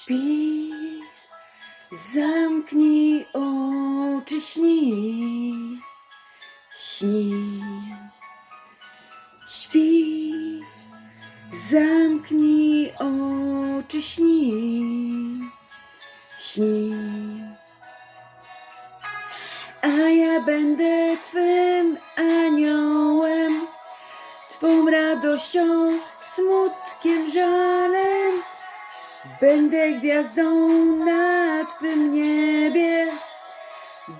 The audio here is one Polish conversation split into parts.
Śpi, zamknij oczy, śni, śni. Śpi, zamknij oczy, śni, śni. A ja będę Twym aniołem, Twą radością, smutkiem, żalem. Będę gwiazdą na Twym niebie,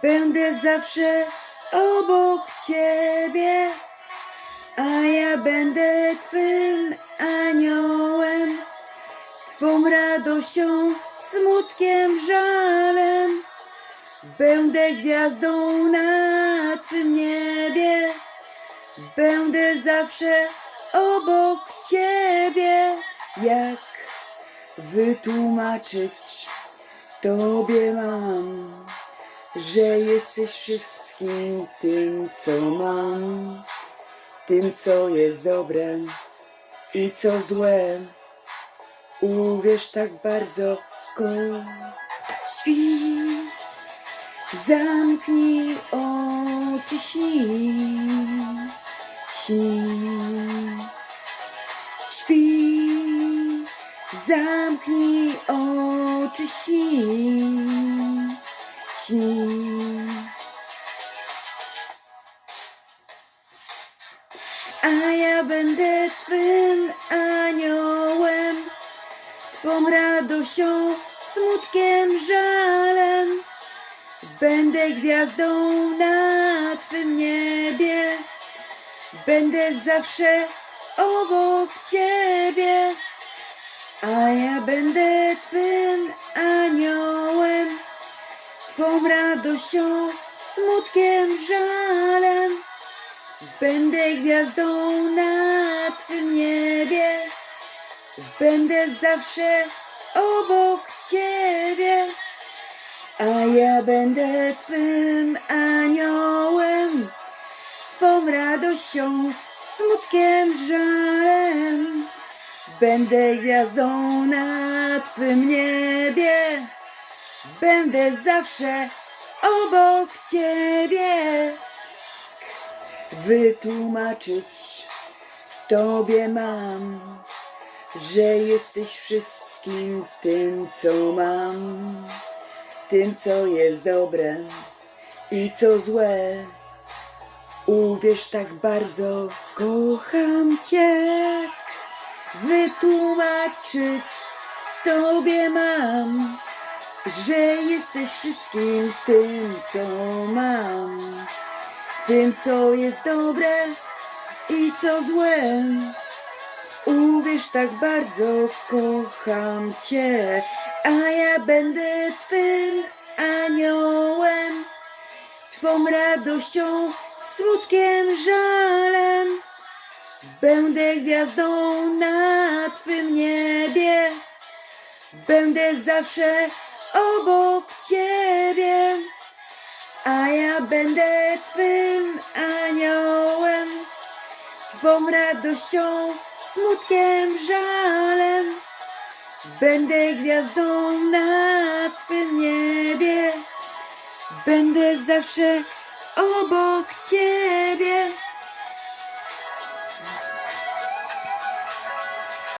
będę zawsze obok Ciebie, a ja będę Twym aniołem, Twą radością, smutkiem, żalem. Będę gwiazdą na Twym niebie, będę zawsze obok Ciebie. Jak wytłumaczyć Tobie mam, że jesteś wszystkim tym, co mam, tym, co jest dobre i co złe. Uwierz tak bardzo, śpi. Zamknij oczy, śni, śni. Śpi, zamknij oczy, śni, śni. A ja będę Twym aniołem, Twą radością, smutkiem, żalem. Będę gwiazdą na Twym niebie, będę zawsze obok Ciebie, a ja będę Twym aniołem, Twą radością, smutkiem, żalem. Będę gwiazdą na Twym niebie, będę zawsze obok Ciebie. A ja będę Twym aniołem, Twą radością, smutkiem, żalem. Będę gwiazdą na Twym niebie, będę zawsze obok Ciebie. Wytłumaczyć Tobie mam, że jesteś wszystkim tym, co mam tym, co jest dobre i co złe. Uwierz tak bardzo, kocham Cię. Wytłumaczyć Tobie mam, że jesteś wszystkim tym, co mam. Tym, co jest dobre i co złe. Uwierz tak bardzo, kocham Cię, a ja będę Twym aniołem, Twą radością, smutkiem, żalem. Będę gwiazdą na będę zawsze obok Ciebie, a ja będę Twym aniołem. Twą radością, smutkiem, żalem. Będę gwiazdą na Twym niebie. Będę zawsze obok Ciebie.